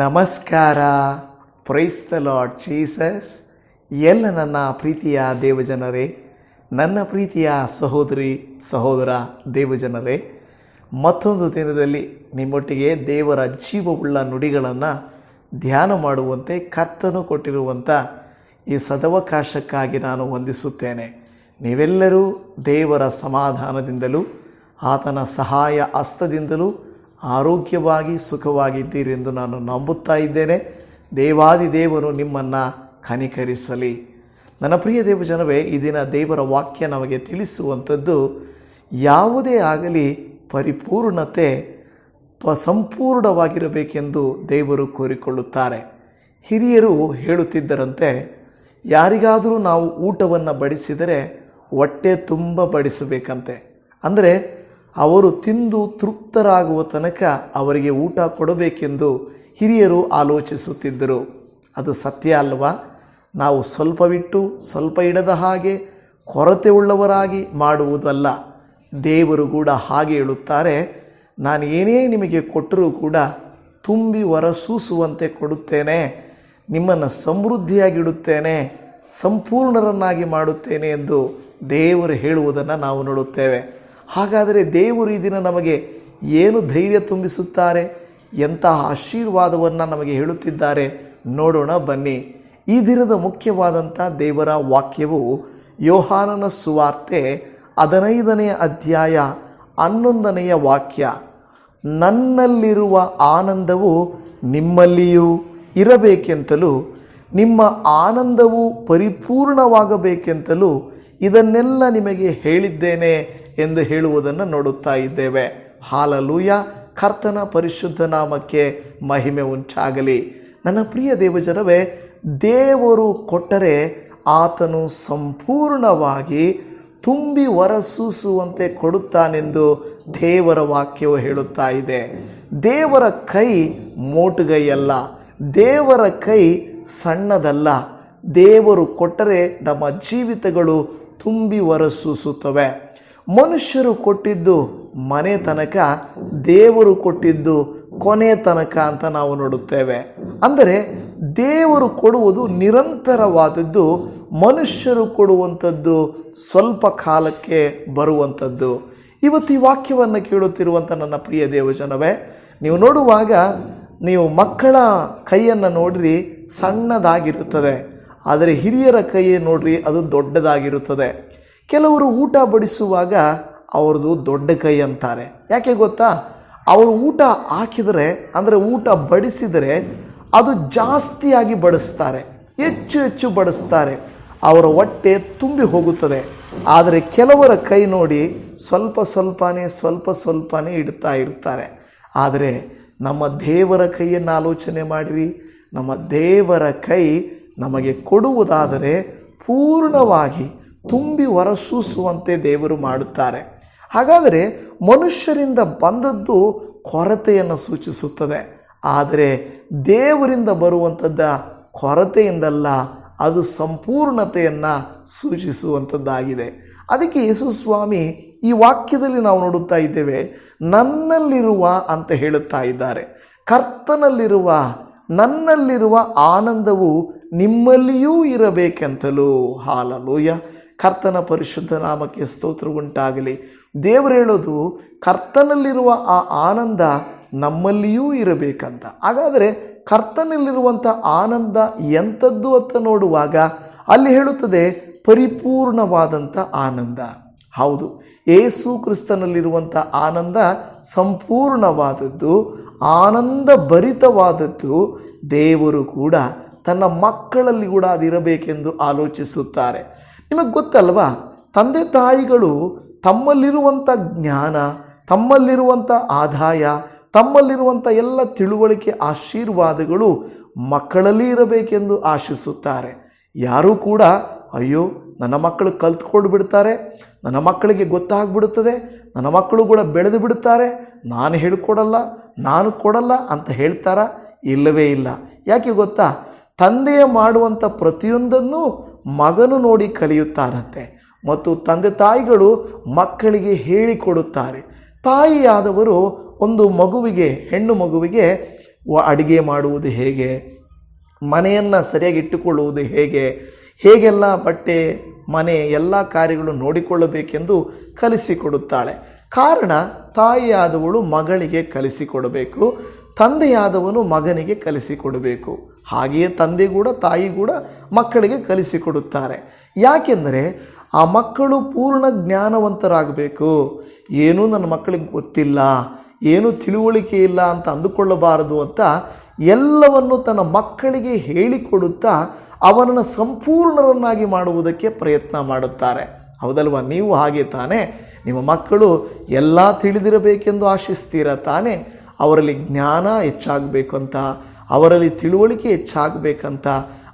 ನಮಸ್ಕಾರ. Praise the lord Jesus ಎಲ್ಲ ನನ್ನ ಪ್ರೀತಿಯ ದೇವಜನರೇ, ನನ್ನ ಪ್ರೀತಿಯ ಸಹೋದರಿ, ಸಹೋದರ ದೇವಜನರೇ, ಮತ್ತೊಂದು ದಿನದಲ್ಲಿ ನಿಮ್ಮೊಟ್ಟಿಗೆ ದೇವರ ಜೀವವುಳ್ಳ ನುಡಿಗಳನ್ನು ಧ್ಯಾನ ಮಾಡುವಂತೆ ಕರ್ತನು ಕೊಟ್ಟಿರುವಂಥ ಈ ಸದವಕಾಶಕ್ಕಾಗಿ ನಾನು ವಂದಿಸುತ್ತೇನೆ. ನೀವೆಲ್ಲರೂ ದೇವರ ಸಮಾಧಾನದಿಂದಲೂ, ಆತನ ಸಹಾಯ ಹಸ್ತದಿಂದಲೂ ಆರೋಗ್ಯವಾಗಿ ಸುಖವಾಗಿದ್ದೀರೆಂದು ನಾನು ನಂಬುತ್ತಾ ಇದ್ದೇನೆ. ದೇವಾದಿ ದೇವರು ನಿಮ್ಮನ್ನು ಕನಿಕರಿಸಲಿ. ನನ್ನ ಪ್ರಿಯ ದೇವಜನವೇ, ಈ ದಿನ ದೇವರ ವಾಕ್ಯ ನಮಗೆ ತಿಳಿಸುವಂಥದ್ದು, ಯಾವುದೇ ಆಗಲಿ ಪರಿಪೂರ್ಣತೆ ಪ, ಸಂಪೂರ್ಣವಾಗಿರಬೇಕೆಂದು ದೇವರು ಕೋರಿಕೊಳ್ಳುತ್ತಾರೆ. ಹಿರಿಯರು ಹೇಳುತ್ತಿದ್ದರಂತೆ, ಯಾರಿಗಾದರೂ ನಾವು ಊಟವನ್ನು ಬಡಿಸಿದರೆ ಹೊಟ್ಟೆ ತುಂಬ ಬಡಿಸಬೇಕಂತೆ. ಅಂದರೆ ಅವರು ತಿಂದು ತೃಪ್ತರಾಗುವ ತನಕ ಅವರಿಗೆ ಊಟ ಕೊಡಬೇಕೆಂದು ಹಿರಿಯರು ಆಲೋಚಿಸುತ್ತಿದ್ದರು. ಅದು ಸತ್ಯ ಅಲ್ವಾ? ನಾವು ಸ್ವಲ್ಪವಿಟ್ಟು ಸ್ವಲ್ಪ ಇಡದ ಹಾಗೆ ಕೊರತೆ ಉಳ್ಳವರಾಗಿ ಮಾಡುವುದಲ್ಲ. ದೇವರು ಕೂಡ ಹಾಗೆ ಹೇಳುತ್ತಾರೆ. ನಾನು ಏನೇ ನಿಮಗೆ ಕೊಟ್ಟರೂ ಕೂಡ ತುಂಬಿ ಹೊರಸೂಸುವಂತೆ ಕೊಡುತ್ತೇನೆ. ನಿಮ್ಮನ್ನು ಸಮೃದ್ಧಿಯಾಗಿಡುತ್ತೇನೆ. ಸಂಪೂರ್ಣರನ್ನಾಗಿ ಮಾಡುತ್ತೇನೆ ಎಂದು ದೇವರು ಹೇಳುವುದನ್ನು ನಾವು ನೋಡುತ್ತೇವೆ. ಹಾಗಾದರೆ ದೇವರು ಈ ದಿನ ನಮಗೆ ಏನು ಧೈರ್ಯ ತುಂಬಿಸುತ್ತಾರೆ, ಎಂತಹ ಆಶೀರ್ವಾದವನ್ನು ನಮಗೆ ಹೇಳುತ್ತಿದ್ದಾರೆ ನೋಡೋಣ ಬನ್ನಿ. ಈ ದಿನದ ಮುಖ್ಯವಾದಂಥ ದೇವರ ವಾಕ್ಯವು ಯೋಹಾನನ ಸುವಾರ್ತೆ ಹದಿನೈದನೆಯ ಅಧ್ಯಾಯ ಹನ್ನೊಂದನೆಯ ವಾಕ್ಯ, ನನ್ನಲ್ಲಿರುವ ಆನಂದವು ನಿಮ್ಮಲ್ಲಿಯೂ ಇರಬೇಕೆಂತಲೂ, ನಿಮ್ಮ ಆನಂದವು ಪರಿಪೂರ್ಣವಾಗಬೇಕೆಂತಲೂ ಇದನ್ನೆಲ್ಲ ನಿಮಗೆ ಹೇಳಿದ್ದೇನೆ ಎಂದು ಹೇಳುವುದನ್ನು ನೋಡುತ್ತಾ ಇದ್ದೇವೆ. ಹಾಲಲೂಯ, ಕರ್ತನ ಪರಿಶುದ್ಧ ನಾಮಕ್ಕೆ ಮಹಿಮೆ ಉಂಟಾಗಲಿ. ನನ್ನ ಪ್ರಿಯ ದೇವಜನವೇ, ದೇವರು ಕೊಟ್ಟರೆ ಆತನು ಸಂಪೂರ್ಣವಾಗಿ ತುಂಬಿ ಹೊರಸೂಸುವಂತೆ ಕೊಡುತ್ತಾನೆಂದು ದೇವರ ವಾಕ್ಯವು ಹೇಳುತ್ತಾ ಇದೆ. ದೇವರ ಕೈ ಮೋಟುಗೈಯಲ್ಲ, ದೇವರ ಕೈ ಸಣ್ಣದಲ್ಲ. ದೇವರು ಕೊಟ್ಟರೆ ನಮ್ಮ ಜೀವಿತಗಳು ತುಂಬಿ ಹೊರಸೂಸುತ್ತವೆ ಮನುಷ್ಯರು ಕೊಟ್ಟಿದ್ದು ಮನೆ ತನಕ, ದೇವರು ಕೊಟ್ಟಿದ್ದು ಕೊನೆ ತನಕ ಅಂತ ನಾವು ನೋಡುತ್ತೇವೆ. ಅಂದರೆ ದೇವರು ಕೊಡುವುದು ನಿರಂತರವಾದದ್ದು, ಮನುಷ್ಯರು ಕೊಡುವಂಥದ್ದು ಸ್ವಲ್ಪ ಕಾಲಕ್ಕೆ ಬರುವಂಥದ್ದು. ಇವತ್ತು ಈ ವಾಕ್ಯವನ್ನು ಕೇಳುತ್ತಿರುವಂಥ ನನ್ನ ಪ್ರಿಯ ದೇವಜನವೇ, ನೀವು ನೋಡುವಾಗ ನೀವು ಮಕ್ಕಳ ಕೈಯನ್ನು ನೋಡಿರಿ, ಸಣ್ಣದಾಗಿರುತ್ತದೆ. ಆದರೆ ಹಿರಿಯರ ಕೈಯೇ ನೋಡ್ರಿ ಅದು ದೊಡ್ಡದಾಗಿರುತ್ತದೆ. ಕೆಲವರು ಊಟ ಬಡಿಸುವಾಗ ಅವ್ರದ್ದು ದೊಡ್ಡ ಕೈ ಅಂತಾರೆ. ಯಾಕೆ ಗೊತ್ತಾ? ಅವರು ಊಟ ಹಾಕಿದರೆ, ಅಂದರೆ ಊಟ ಬಡಿಸಿದರೆ ಅದು ಜಾಸ್ತಿಯಾಗಿ ಬಡಿಸ್ತಾರೆ. ಹೆಚ್ಚು ಹೆಚ್ಚು ಬಡಿಸ್ತಾರೆ. ಅವರ ಹೊಟ್ಟೆ ತುಂಬಿ ಹೋಗುತ್ತದೆ. ಆದರೆ ಕೆಲವರ ಕೈ ನೋಡಿ ಸ್ವಲ್ಪ ಸ್ವಲ್ಪನೇ ಸ್ವಲ್ಪ ಸ್ವಲ್ಪನೇ ಇಡ್ತಾ ಇರ್ತಾರೆ. ಆದರೆ ನಮ್ಮ ದೇವರ ಕೈಯನ್ನು ಆಲೋಚನೆ ಮಾಡಿರಿ. ನಮ್ಮ ದೇವರ ಕೈ ನಮಗೆ ಕೊಡುವುದಾದರೆ ಪೂರ್ಣವಾಗಿ ತುಂಬಿ ಹೊರಸೂಸುವಂತೆ ದೇವರು ಮಾಡುತ್ತಾರೆ. ಹಾಗಾದರೆ ಮನುಷ್ಯರಿಂದ ಬಂದದ್ದು ಕೊರತೆಯನ್ನು ಸೂಚಿಸುತ್ತದೆ. ಆದರೆ ದೇವರಿಂದ ಬರುವಂಥದ್ದ ಕೊರತೆಯಿಂದಲ್ಲ, ಅದು ಸಂಪೂರ್ಣತೆಯನ್ನು ಸೂಚಿಸುವಂಥದ್ದಾಗಿದೆ. ಅದಕ್ಕೆ ಯೇಸು ಸ್ವಾಮಿ ಈ ವಾಕ್ಯದಲ್ಲಿ ನಾವು ನೋಡುತ್ತಾ ಇದ್ದೇವೆ, ನನ್ನಲ್ಲಿರುವ ಅಂತ ಹೇಳುತ್ತಾ ಇದ್ದಾರೆ. ಕರ್ತನಲ್ಲಿರುವ ನನ್ನಲ್ಲಿರುವ ಆನಂದವು ನಿಮ್ಮಲ್ಲಿಯೂ ಇರಬೇಕೆಂತಲೂ. ಹಾಲಲೂಯ. ಕರ್ತನ ಪರಿಶುದ್ಧ ನಾಮಕ್ಕೆ ಸ್ತೋತ್ರ ಉಂಟಾಗಲಿ. ದೇವರು ಹೇಳೋದು, ಕರ್ತನಲ್ಲಿರುವ ಆ ಆನಂದ ನಮ್ಮಲ್ಲಿಯೂ ಇರಬೇಕಂತ. ಹಾಗಾದರೆ ಕರ್ತನಲ್ಲಿರುವಂಥ ಆನಂದ ಎಂಥದ್ದು ಅಂತ ನೋಡುವಾಗ ಅಲ್ಲಿ ಹೇಳುತ್ತದೆ, ಪರಿಪೂರ್ಣವಾದಂಥ ಆನಂದ. ಹೌದು, ಏಸು ಕ್ರಿಸ್ತನಲ್ಲಿರುವಂಥ ಆನಂದ ಸಂಪೂರ್ಣವಾದದ್ದು ಆನಂದ ಭರಿತವಾದದ್ದು ದೇವರು ಕೂಡ ತನ್ನ ಮಕ್ಕಳಲ್ಲಿ ಕೂಡ ಅದಿರಬೇಕೆಂದು ಆಲೋಚಿಸುತ್ತಾರೆ. ನಿಮಗೆ ಗೊತ್ತಲ್ವಾ? ತಂದೆ ತಾಯಿಗಳು ತಮ್ಮಲ್ಲಿರುವಂಥ ಜ್ಞಾನ, ತಮ್ಮಲ್ಲಿರುವಂಥ ಆದಾಯ, ತಮ್ಮಲ್ಲಿರುವಂಥ ಎಲ್ಲ ತಿಳುವಳಿಕೆ ಆಶೀರ್ವಾದಗಳು ಮಕ್ಕಳಲ್ಲಿ ಇರಬೇಕೆಂದು ಆಶಿಸುತ್ತಾರೆ. ಯಾರೂ ಕೂಡ, ಅಯ್ಯೋ, ನನ್ನ ಮಕ್ಕಳು ಕಲ್ತ್ಕೊಂಡು ಬಿಡ್ತಾರೆ ನನ್ನ ಮಕ್ಕಳಿಗೆ ಗೊತ್ತಾಗ್ಬಿಡುತ್ತದೆ, ನನ್ನ ಮಕ್ಕಳು ಕೂಡ ಬೆಳೆದು ಬಿಡುತ್ತಾರೆ, ನಾನು ಹೇಳಿಕೊಡಲ್ಲ, ನಾನು ಕೊಡಲ್ಲ ಅಂತ ಹೇಳ್ತಾರಾ? ಇಲ್ಲವೇ ಇಲ್ಲ. ಯಾಕೆ ಗೊತ್ತಾ? ತಂದೆಯ ಮಾಡುವಂಥ ಪ್ರತಿಯೊಂದನ್ನು ಮಗನು ನೋಡಿ ಕಲಿಯುತ್ತಾರಂತೆ ಮತ್ತು ತಂದೆ ತಾಯಿಗಳು ಮಕ್ಕಳಿಗೆ ಹೇಳಿಕೊಡುತ್ತಾರೆ. ತಾಯಿಯಾದವರು ಒಂದು ಮಗುವಿಗೆ, ಹೆಣ್ಣು ಮಗುವಿಗೆ ಅಡುಗೆ ಮಾಡುವುದು ಹೇಗೆ, ಮನೆಯನ್ನು ಸರಿಯಾಗಿ ಇಟ್ಟುಕೊಳ್ಳುವುದು ಹೇಗೆ, ಹೇಗೆಲ್ಲ ಬಟ್ಟೆ ಮನೆ ಎಲ್ಲ ಕಾರ್ಯಗಳು ನೋಡಿಕೊಳ್ಳಬೇಕೆಂದು ಕಲಿಸಿಕೊಡುತ್ತಾಳೆ. ಕಾರಣ, ತಾಯಿಯಾದವಳು ಮಗಳಿಗೆ ಕಲಿಸಿಕೊಡಬೇಕು, ತಂದೆಯಾದವನು ಮಗನಿಗೆ ಕಲಿಸಿಕೊಡಬೇಕು. ಹಾಗೆಯೇ ತಂದೆ ಕೂಡ, ತಾಯಿ ಕೂಡ ಮಕ್ಕಳಿಗೆ ಕಲಿಸಿಕೊಡುತ್ತಾರೆ. ಯಾಕೆಂದರೆ, ಆ ಮಕ್ಕಳು ಪೂರ್ಣ ಜ್ಞಾನವಂತರಾಗಬೇಕು. ಏನೂ ನನ್ನ ಮಕ್ಕಳಿಗೆ ಗೊತ್ತಿಲ್ಲ. ಏನು ತಿಳುವಳಿಕೆ ಇಲ್ಲ ಅಂತ ಅಂದುಕೊಳ್ಳಬಾರದು ಅಂತ ಎಲ್ಲವನ್ನು ತನ್ನ ಮಕ್ಕಳಿಗೆ ಹೇಳಿಕೊಡುತ್ತಾ ಅವನನ್ನು ಸಂಪೂರ್ಣರನ್ನಾಗಿ ಮಾಡುವುದಕ್ಕೆ ಪ್ರಯತ್ನ ಮಾಡುತ್ತಾರೆ. ಹೌದಲ್ವಾ? ನೀವು ಹಾಗೆ ತಾನೇ. ನಿಮ್ಮ ಮಕ್ಕಳು ಎಲ್ಲ ತಿಳಿದಿರಬೇಕೆಂದು ಆಶಿಸ್ತೀರ ತಾನೇ? ಅವರಲ್ಲಿ ಜ್ಞಾನ ಅಂತ ಅವರಲ್ಲಿ ತಿಳುವಳಿಕೆ ಹೆಚ್ಚಾಗಬೇಕಂತ,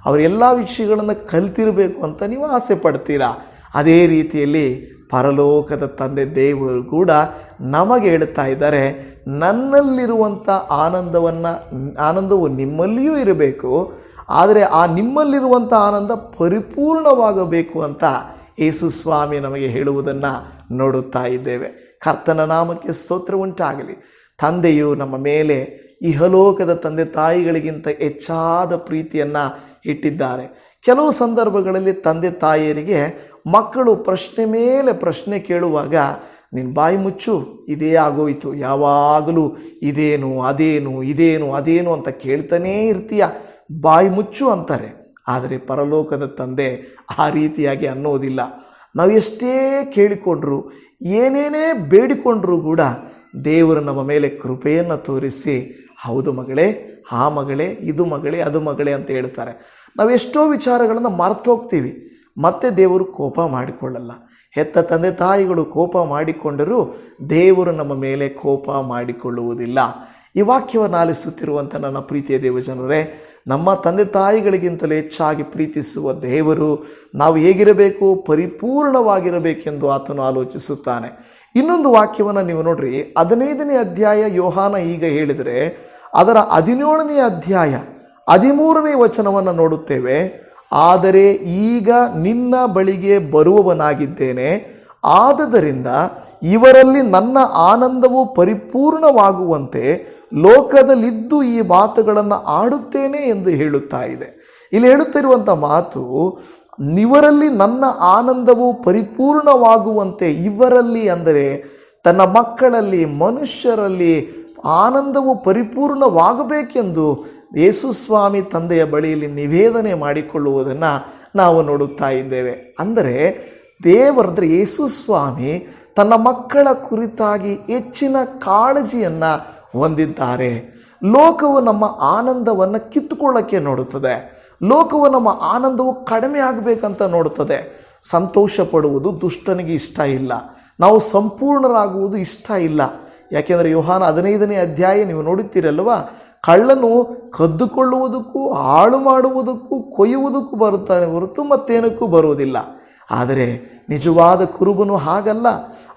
ಅವರೆಲ್ಲ ವಿಷಯಗಳನ್ನು ಕಲ್ತಿರಬೇಕು ಅಂತ ನೀವು ಆಸೆ ಪಡ್ತೀರಾ? ಅದೇ ರೀತಿಯಲ್ಲಿ ಪರಲೋಕದ ತಂದೆ ದೇವರು ಕೂಡ ನಮಗೆ ಹೇಳ್ತಾ ಇದ್ದಾರೆ ನನ್ನಲ್ಲಿರುವಂಥ ಆನಂದವನ್ನು, ಆನಂದವು ನಿಮ್ಮಲ್ಲಿಯೂ ಇರಬೇಕು, ಆದರೆ ಆ ನಿಮ್ಮಲ್ಲಿರುವಂಥ ಆನಂದ ಪರಿಪೂರ್ಣವಾಗಬೇಕು ಅಂತ ಯೇಸು ಸ್ವಾಮಿ ನಮಗೆ ಹೇಳುವುದನ್ನು ನೋಡುತ್ತಾ ಇದ್ದೇವೆ. ಕರ್ತನ ನಾಮಕ್ಕೆ ಸ್ತೋತ್ರ ಉಂಟಾಗಲಿ. ತಂದೆಯು ನಮ್ಮ ಮೇಲೆ ಇಹಲೋಕದ ತಂದೆ ತಾಯಿಗಳಿಗಿಂತ ಹೆಚ್ಚಾದ ಪ್ರೀತಿಯನ್ನು ಇಟ್ಟಿದ್ದಾರೆ. ಕೆಲವು ಸಂದರ್ಭಗಳಲ್ಲಿ ತಂದೆ ತಾಯಿಯರಿಗೆ ಮಕ್ಕಳು ಪ್ರಶ್ನೆ ಮೇಲೆ ಪ್ರಶ್ನೆ ಕೇಳುವಾಗ ನಿನ್ನ ಬಾಯಿ ಮುಚ್ಚು, ಇದೇ ಆಗೋಯಿತು, ಯಾವಾಗಲೂ ಇದೇನು, ಅದೇನು ಇದೇನು, ಅದೇನು ಅಂತ ಕೇಳ್ತಾನೇ ಇರ್ತೀಯ. ಬಾಯಿ ಮುಚ್ಚು ಅಂತಾರೆ. ಆದರೆ ಪರಲೋಕದ ತಂದೆ ಆ ರೀತಿಯಾಗಿ ಅನ್ನೋದಿಲ್ಲ. ನಾವು ಎಷ್ಟೇ ಕೇಳಿಕೊಂಡ್ರು, ಏನೇನೇ ಬೇಡಿಕೊಂಡ್ರೂ ಕೂಡ ದೇವರು ನಮ್ಮ ಮೇಲೆ ಕೃಪೆಯನ್ನು ತೋರಿಸಿ, ಹೌದು ಮಗಳೇ ಆ ಮಗಳೇ, ಇದು ಮಗಳೇ, ಅದು ಮಗಳೇ ಅಂತ ಹೇಳ್ತಾರೆ. ನಾವು ಎಷ್ಟೋ ವಿಚಾರಗಳನ್ನು ಮರ್ತೋಗ್ತೀವಿ ಮತ್ತೆ ದೇವರು ಕೋಪ ಮಾಡಿಕೊಳ್ಳಲ್ಲ. ಹೆತ್ತ ತಂದೆ ತಾಯಿಗಳು ಕೋಪ ಮಾಡಿಕೊಂಡರೂ ದೇವರು ನಮ್ಮ ಮೇಲೆ ಕೋಪ ಮಾಡಿಕೊಳ್ಳುವುದಿಲ್ಲ. ಈ ವಾಕ್ಯವನ್ನು ಆಲಿಸುತ್ತಿರುವಂಥ ನನ್ನ ಪ್ರೀತಿಯ ದೇವಜನರೇ, ನಮ್ಮ ತಂದೆ ತಾಯಿಗಳಿಗಿಂತಲೂ ಹೆಚ್ಚಾಗಿ ಪ್ರೀತಿಸುವ ದೇವರು ನಾವು ಹೇಗಿರಬೇಕು, ಪರಿಪೂರ್ಣವಾಗಿರಬೇಕೆಂದು ಆತನು ಆಲೋಚಿಸುತ್ತಾನೆ. ಇನ್ನೊಂದು ವಾಕ್ಯವನ್ನು ನೀವು ನೋಡ್ರಿ, ಹದಿನೈದನೇ ಅಧ್ಯಾಯ ಯೋಹಾನ ಈಗ ಹೇಳಿದರೆ ಅದರ ಹದಿನೇಳನೇ ಅಧ್ಯಾಯ ಹದಿಮೂರನೇ ವಚನವನ್ನು ನೋಡುತ್ತೇವೆ. ಆದರೆ ಈಗ ನಿನ್ನ ಬಳಿಗೆ ಬರುವವನಾಗಿದ್ದೇನೆ. ಆದದರಿಂದ ಇವರಲ್ಲಿ ನನ್ನ ಆನಂದವು ಪರಿಪೂರ್ಣವಾಗುವಂತೆ ಲೋಕದಲ್ಲಿದ್ದು ಈ ಮಾತುಗಳನ್ನು ಆಡುತ್ತೇನೆ ಎಂದು ಹೇಳುತ್ತಾ ಇದೆ. ಇಲ್ಲಿ ಹೇಳುತ್ತಿರುವಂಥ ಮಾತು ಇವರಲ್ಲಿ ನನ್ನ ಆನಂದವು ಪರಿಪೂರ್ಣವಾಗುವಂತೆ ಇವರಲ್ಲಿ ಅಂದರೆ ತನ್ನ ಮಕ್ಕಳಲ್ಲಿ, ಮನುಷ್ಯರಲ್ಲಿ ಆನಂದವು ಪರಿಪೂರ್ಣವಾಗಬೇಕೆಂದು ಯೇಸುಸ್ವಾಮಿ ತಂದೆಯ ಬಳಿಯಲ್ಲಿ ನಿವೇದನೆ ಮಾಡಿಕೊಳ್ಳುವುದನ್ನು ನಾವು ನೋಡುತ್ತಾ ಇದ್ದೇವೆ. ಅಂದರೆ ದೇವರಂದರೆ ಯೇಸುಸ್ವಾಮಿ ತನ್ನ ಮಕ್ಕಳ ಕುರಿತಾಗಿ ಹೆಚ್ಚಿನ ಕಾಳಜಿಯನ್ನು ಹೊಂದಿದ್ದಾರೆ. ಲೋಕವು ನಮ್ಮ ಆನಂದವನ್ನು ಕಿತ್ತುಕೊಳ್ಳೋಕ್ಕೆ ನೋಡುತ್ತದೆ. ಲೋಕವು ನಮ್ಮ ಆನಂದವು ಕಡಿಮೆ ಆಗಬೇಕಂತ ನೋಡುತ್ತದೆ. ಸಂತೋಷ ಪಡುವುದು ದುಷ್ಟನಿಗೆ ಇಷ್ಟ ಇಲ್ಲ. ನಾವು ಸಂಪೂರ್ಣರಾಗುವುದು ಇಷ್ಟ ಇಲ್ಲ. ಯಾಕೆಂದರೆ ಯುಹಾನ ಹದಿನೈದನೇ ಅಧ್ಯಾಯ ನೀವು ನೋಡುತ್ತೀರಲ್ವ? ಕಳ್ಳನು ಕದ್ದುಕೊಳ್ಳುವುದಕ್ಕೂ, ಹಾಳು ಮಾಡುವುದಕ್ಕೂ, ಕೊಯ್ಯುವುದಕ್ಕೂ ಬರುತ್ತಾನೆ ಹೊರತು ಮತ್ತೇನಕ್ಕೂ ಬರುವುದಿಲ್ಲ. ಆದರೆ ನಿಜವಾದ ಕುರುಬನು ಹಾಗಲ್ಲ.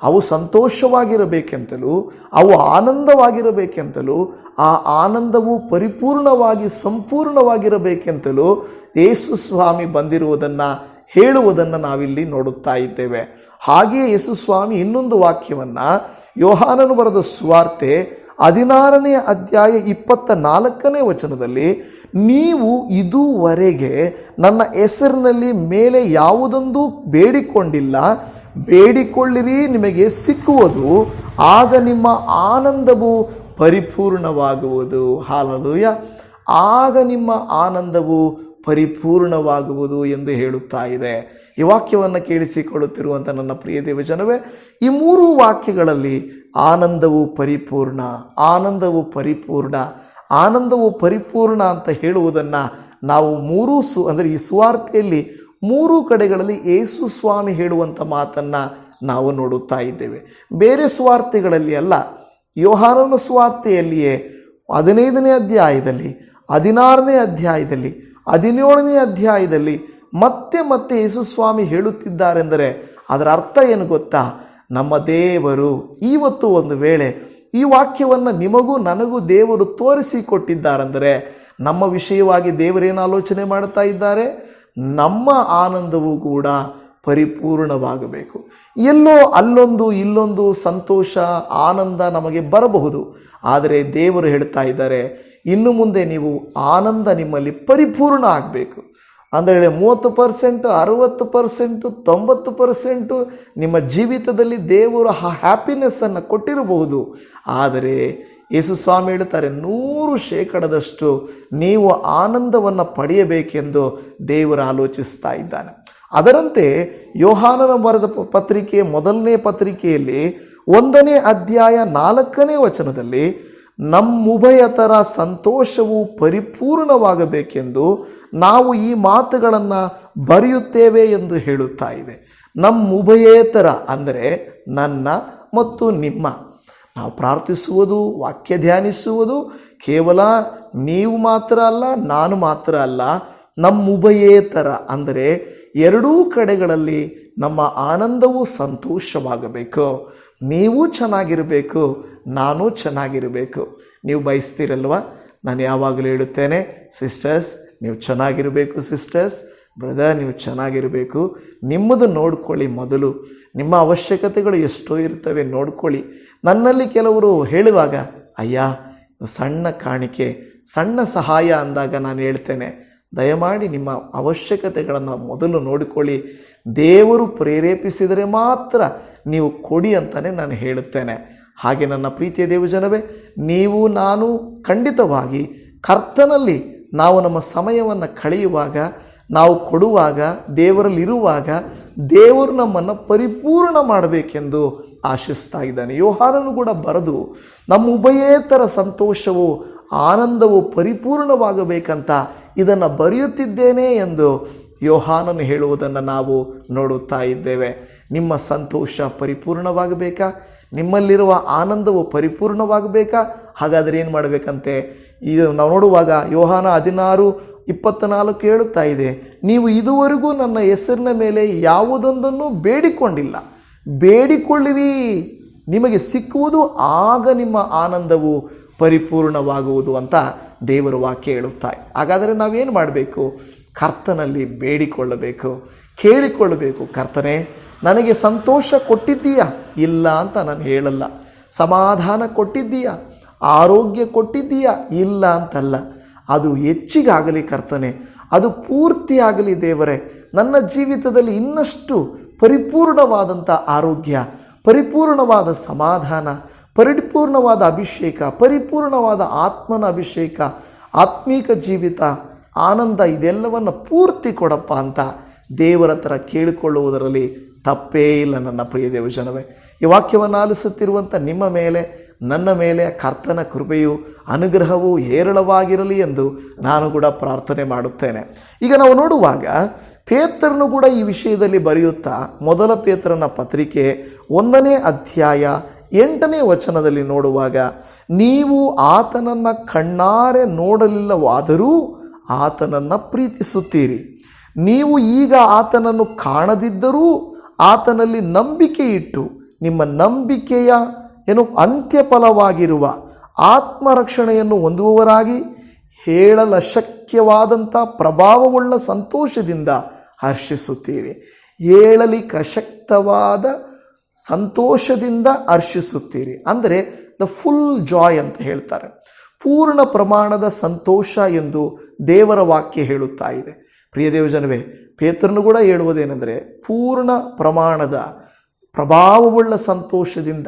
ಅವು ಸಂತೋಷವಾಗಿರಬೇಕೆಂತಲೂ, ಅವು ಆನಂದವಾಗಿರಬೇಕೆಂತಲೂ, ಆ ಆನಂದವು ಪರಿಪೂರ್ಣವಾಗಿ ಸಂಪೂರ್ಣವಾಗಿರಬೇಕೆಂತಲೂ ಯೇಸು ಸ್ವಾಮಿ ಬಂದಿರುವುದನ್ನು ಹೇಳುವುದನ್ನು ನಾವಿಲ್ಲಿ ನೋಡುತ್ತಾ ಇದ್ದೇವೆ. ಹಾಗೆಯೇ ಯೇಸು ಸ್ವಾಮಿ ಇನ್ನೊಂದು ವಾಕ್ಯವನ್ನು ಯೋಹಾನನು ಬರೆದ ಸುವಾರ್ತೆ ಹದಿನಾರನೇ ಅಧ್ಯಾಯ ಇಪ್ಪತ್ತ ನಾಲ್ಕನೇ ವಚನದಲ್ಲಿ, ನೀವು ಇದುವರೆಗೆ ನನ್ನ ಹೆಸರಿನಲ್ಲಿ ಮೇಲೆ ಯಾವುದೊಂದು ಬೇಡಿಕೊಂಡಿಲ್ಲ. ಬೇಡಿಕೊಳ್ಳಿರಿ, ನಿಮಗೆ ಸಿಕ್ಕುವುದು. ಆಗ ನಿಮ್ಮ ಆನಂದವು ಪರಿಪೂರ್ಣವಾಗುವುದು. ಹಾಲಲೂಯ. ಆಗ ನಿಮ್ಮ ಆನಂದವು ಪರಿಪೂರ್ಣವಾಗುವುದು ಎಂದು ಹೇಳುತ್ತಾ ಇದೆ. ಈ ವಾಕ್ಯವನ್ನು ಕೇಳಿಸಿಕೊಳ್ಳುತ್ತಿರುವಂಥ ನನ್ನ ಪ್ರಿಯ ದೇವಜನವೇ, ಈ ಮೂರು ವಾಕ್ಯಗಳಲ್ಲಿ ಆನಂದವು ಪರಿಪೂರ್ಣ ಆನಂದವು ಪರಿಪೂರ್ಣ ಆನಂದವು ಪರಿಪೂರ್ಣ ಅಂತ ಹೇಳುವುದನ್ನು ನಾವು ಮೂರೂ ಸು, ಅಂದರೆ ಈ ಸುವಾರ್ತೆಯಲ್ಲಿ ಮೂರು ಕಡೆಗಳಲ್ಲಿ ಏಸು ಸ್ವಾಮಿ ಹೇಳುವಂಥ ಮಾತನ್ನು ನಾವು ನೋಡುತ್ತಾ ಇದ್ದೇವೆ. ಬೇರೆ ಸುವಾರ್ತೆಗಳಲ್ಲಿ ಅಲ್ಲ ಯೋಹಾರನ ಸುವಾರ್ತೆಯಲ್ಲಿಯೇ ಹದಿನೈದನೇ ಅಧ್ಯಾಯದಲ್ಲಿ, ಹದಿನಾರನೇ ಅಧ್ಯಾಯದಲ್ಲಿ ಹದಿನೇಳನೇ ಅಧ್ಯಾಯದಲ್ಲಿ ಮತ್ತೆ ಮತ್ತೆ ಯೇಸುಸ್ವಾಮಿ ಹೇಳುತ್ತಿದ್ದಾರೆಂದರೆ ಅದರ ಅರ್ಥ ಏನು ಗೊತ್ತಾ? ನಮ್ಮ ದೇವರು ಇವತ್ತು ಒಂದು ವೇಳೆ ಈ ವಾಕ್ಯವನ್ನು ನಿಮಗೂ ನನಗೂ ದೇವರು ತೋರಿಸಿಕೊಟ್ಟಿದ್ದಾರೆಂದರೆ ನಮ್ಮ ವಿಷಯವಾಗಿ ದೇವರೇನು ಆಲೋಚನೆ ಮಾಡ್ತಾ ಇದ್ದಾರೆ? ನಮ್ಮ ಆನಂದವೂ ಕೂಡ ಪರಿಪೂರ್ಣವಾಗಬೇಕು. ಎಲ್ಲೋ ಅಲ್ಲೊಂದು ಇಲ್ಲೊಂದು ಸಂತೋಷ, ಆನಂದ ನಮಗೆ ಬರಬಹುದು. ಆದರೆ ದೇವರು ಹೇಳ್ತಾ ಇದ್ದಾರೆ, ಇನ್ನು ಮುಂದೆ ನೀವು ಆನಂದ ನಿಮ್ಮಲ್ಲಿ ಪರಿಪೂರ್ಣ ಆಗಬೇಕು. ಅಂದರೆ ಮೂವತ್ತು ಪರ್ಸೆಂಟ್, ಅರುವತ್ತು ಪರ್ಸೆಂಟು, ತೊಂಬತ್ತು ಪರ್ಸೆಂಟು ನಿಮ್ಮ ಜೀವಿತದಲ್ಲಿ ದೇವರು ಹ್ಯಾಪಿನೆಸ್ಸನ್ನು ಕೊಟ್ಟಿರಬಹುದು. ಆದರೆ ಯೇಸು ಸ್ವಾಮಿ ಹೇಳ್ತಾರೆ, ನೂರು ಶೇಕಡದಷ್ಟು ನೀವು ಆನಂದವನ್ನು ಪಡೆಯಬೇಕೆಂದು ದೇವರು ಆಲೋಚಿಸ್ತಾ ಇದ್ದಾನೆ. ಅದರಂತೆ ಯೋಹಾನನ ಬರೆದ ಪತ್ರಿಕೆ, ಮೊದಲನೇ ಪತ್ರಿಕೆಯಲ್ಲಿ ಒಂದನೇ ಅಧ್ಯಾಯ ನಾಲ್ಕನೇ ವಚನದಲ್ಲಿ ನಮ್ಮುಭಯತರ ಸಂತೋಷವು ಪರಿಪೂರ್ಣವಾಗಬೇಕೆಂದು ನಾವು ಈ ಮಾತುಗಳನ್ನು ಬರೆಯುತ್ತೇವೆ ಎಂದು ಹೇಳುತ್ತಾ ಇದೆ. ನಮ್ಮುಭಯೇತರ ಅಂದರೆ ನನ್ನ ಮತ್ತು ನಿಮ್ಮ. ನಾವು ಪ್ರಾರ್ಥಿಸುವುದು, ವಾಕ್ಯ ಧ್ಯಾನಿಸುವುದು ಕೇವಲ ನೀವು ಮಾತ್ರ ಅಲ್ಲ, ನಾನು ಮಾತ್ರ ಅಲ್ಲ. ನಮ್ಮುಭಯೇತರ ಅಂದರೆ ಎರಡೂ ಕಡೆಗಳಲ್ಲಿ ನಮ್ಮ ಆನಂದವು ಸಂತೋಷವಾಗಬೇಕು. ನೀವು ಚೆನ್ನಾಗಿರಬೇಕು, ನಾನು ಚೆನ್ನಾಗಿರಬೇಕು. ನೀವು ಬಯಸ್ತೀರಲ್ವ? ನಾನು ಯಾವಾಗಲೂ ಹೇಳುತ್ತೇನೆ, ಸಿಸ್ಟರ್ಸ್, ನೀವು ಚೆನ್ನಾಗಿರಬೇಕು, ಸಿಸ್ಟರ್ಸ್. ಬ್ರದರ್, ನೀವು ಚೆನ್ನಾಗಿರಬೇಕು. ನಿಮ್ಮದು ನೋಡ್ಕೊಳ್ಳಿ ಮೊದಲು. ನಿಮ್ಮ ಅವಶ್ಯಕತೆಗಳು ಎಷ್ಟೋ ಇರ್ತವೆ, ನೋಡ್ಕೊಳ್ಳಿ. ನನ್ನಲ್ಲಿ ಕೆಲವರು ಹೇಳುವಾಗ, ಅಯ್ಯ, ಸಣ್ಣ ಕಾಣಿಕೆ, ಸಣ್ಣ ಸಹಾಯ ಅಂದಾಗ ನಾನು ಹೇಳ್ತೇನೆ ದಯಮಾಡಿ ನಿಮ್ಮ ಅವಶ್ಯಕತೆಗಳನ್ನು ಮೊದಲು ನೋಡಿಕೊಳ್ಳಿ. ದೇವರು ಪ್ರೇರೇಪಿಸಿದರೆ ಮಾತ್ರ ನೀವು ಕೊಡಿ ಅಂತಲೇ ನಾನು ಹೇಳುತ್ತೇನೆ. ಹಾಗೆ ನನ್ನ ಪ್ರೀತಿಯ ದೇವಜನವೇ ನೀವು ನಾನು ಖಂಡಿತವಾಗಿ ಕರ್ತನಲ್ಲಿ ನಾವು ನಮ್ಮ ಸಮಯವನ್ನು ಕಳೆಯುವಾಗ, ನಾವು ಕೊಡುವಾಗ, ದೇವರಲ್ಲಿರುವಾಗ ದೇವರು ನಮ್ಮನ್ನು ಪರಿಪೂರ್ಣ ಮಾಡಬೇಕೆಂದು ಆಶಿಸ್ತಾ ಇದ್ದಾನೆ. ಯೋಹಾನನು ಕೂಡ ಬರೆದು, ನಮ್ಮ ಉಭಯೇತರ ಸಂತೋಷವು ಆನಂದವು ಪರಿಪೂರ್ಣವಾಗಬೇಕಂತ ಇದನ್ನು ಬರೆಯುತ್ತಿದ್ದೇನೆ ಎಂದು ಯೋಹಾನನು ಹೇಳುವುದನ್ನು ನಾವು ನೋಡುತ್ತಾ ಇದ್ದೇವೆ. ನಿಮ್ಮ ಸಂತೋಷ ಪರಿಪೂರ್ಣವಾಗಬೇಕಾ? ನಿಮ್ಮಲ್ಲಿರುವ ಆನಂದವು ಪರಿಪೂರ್ಣವಾಗಬೇಕಾ? ಹಾಗಾದರೆ ಏನು ಮಾಡಬೇಕಂತೆ? ಇದು ನಾವು ನೋಡುವಾಗ ಯೋಹಾನ ಹದಿನಾರು ಇಪ್ಪತ್ತ ನಾಲ್ಕು ಹೇಳುತ್ತಾ ಇದೆ, ನೀವು ಇದುವರೆಗೂ ನನ್ನ ಹೆಸರಿನ ಮೇಲೆ ಯಾವುದೊಂದನ್ನು ಬೇಡಿಕೊಂಡಿಲ್ಲ. ಬೇಡಿಕೊಳ್ಳಿರಿ. ನಿಮಗೆ ಸಿಕ್ಕುವುದು ಆಗ ನಿಮ್ಮ ಆನಂದವು ಪರಿಪೂರ್ಣವಾಗುವುದು ಅಂತ ದೇವರು ವಾಕ್ಯ ಹೇಳುತ್ತಾ ಹಾಗಾದರೆ ನಾವೇನು ಮಾಡಬೇಕು? ಕರ್ತನಲ್ಲಿ ಬೇಡಿಕೊಳ್ಳಬೇಕು, ಕೇಳಿಕೊಳ್ಳಬೇಕು. ಕರ್ತನೆ, ನನಗೆ ಸಂತೋಷ ಕೊಟ್ಟಿದ್ದೀಯಾ? ಇಲ್ಲ ಅಂತ ನಾನು ಹೇಳಲ್ಲ. ಸಮಾಧಾನ ಕೊಟ್ಟಿದ್ದೀಯಾ? ಆರೋಗ್ಯ ಕೊಟ್ಟಿದ್ದೀಯಾ? ಇಲ್ಲ ಅಂತಲ್ಲ. ಅದು ಹೆಚ್ಚಿಗಾಗಲಿ ಕರ್ತನೆ, ಅದು ಪೂರ್ತಿಯಾಗಲಿ ದೇವರೇ, ನನ್ನ ಜೀವಿತದಲ್ಲಿ ಇನ್ನಷ್ಟು ಪರಿಪೂರ್ಣವಾದಂಥ ಆರೋಗ್ಯ, ಪರಿಪೂರ್ಣವಾದ ಸಮಾಧಾನ ಪರಿಪೂರ್ಣವಾದ ಅಭಿಷೇಕ, ಪರಿಪೂರ್ಣವಾದ ಆತ್ಮನ ಅಭಿಷೇಕ, ಆತ್ಮೀಕ ಜೀವಿತ ಆನಂದ ಇದೆಲ್ಲವನ್ನು ಪೂರ್ತಿ ಕೊಡಪ್ಪ ಅಂತ ದೇವರ ಥರ ಕೇಳಿಕೊಳ್ಳುವುದರಲ್ಲಿ ತಪ್ಪೇ ಇಲ್ಲ ನನ್ನ ಪ್ರಿಯ ದೇವಜನವೇ. ಈ ವಾಕ್ಯವನ್ನು ಆಲಿಸುತ್ತಿರುವಂಥ ನಿಮ್ಮ ಮೇಲೆ, ನನ್ನ ಮೇಲೆ ಕರ್ತನ ಕೃಪೆಯು, ಅನುಗ್ರಹವು ಹೇರಳವಾಗಿರಲಿ ಎಂದು ನಾನು ಕೂಡ ಪ್ರಾರ್ಥನೆ ಮಾಡುತ್ತೇನೆ. ಈಗ ನಾವು ನೋಡುವಾಗ ಪೇತ್ರನು ಕೂಡ ಈ ವಿಷಯದಲ್ಲಿ ಬರೆಯುತ್ತಾ ಮೊದಲ ಪೇತ್ರನ ಪತ್ರಿಕೆ ಒಂದನೇ ಅಧ್ಯಾಯ ಎಂಟನೇ ವಚನದಲ್ಲಿ ನೋಡುವಾಗ, ನೀವು ಆತನನ್ನು ಕಣ್ಣಾರೆ ನೋಡಲಿಲ್ಲವಾದರೂ ಆತನನ್ನು ಪ್ರೀತಿಸುತ್ತೀರಿ. ನೀವು ಈಗ ಆತನನ್ನು ಕಾಣದಿದ್ದರೂ ಆತನಲ್ಲಿ ನಂಬಿಕೆ ಇಟ್ಟು, ನಿಮ್ಮ ನಂಬಿಕೆಯ ಏನು ಅಂತ್ಯಫಲವಾಗಿರುವ ಆತ್ಮರಕ್ಷಣೆಯನ್ನು ಹೊಂದುವವರಾಗಿ ಹೇಳಲಶಕ್ಯವಾದಂಥ ಪ್ರಭಾವವುಳ್ಳ ಸಂತೋಷದಿಂದ ಹರ್ಷಿಸುತ್ತೀರಿ. ಹೇಳಲಿಕ್ಕೆ ಅಶಕ್ತವಾದ ಸಂತೋಷದಿಂದ ಹರ್ಷಿಸುತ್ತೀರಿ ಅಂದರೆ ದ ಫುಲ್ ಜಾಯ್ ಅಂತ ಹೇಳ್ತಾರೆ. ಪೂರ್ಣ ಪ್ರಮಾಣದ ಸಂತೋಷ ಎಂದು ದೇವರ ವಾಕ್ಯ ಹೇಳುತ್ತಾ ಇದೆ. ಪ್ರಿಯ ದೇವಜನವೇ, ಪೇತ್ರನು ಕೂಡ ಹೇಳುವುದೇನೆಂದರೆ ಪೂರ್ಣ ಪ್ರಮಾಣದ ಪ್ರಭಾವವುಳ್ಳ ಸಂತೋಷದಿಂದ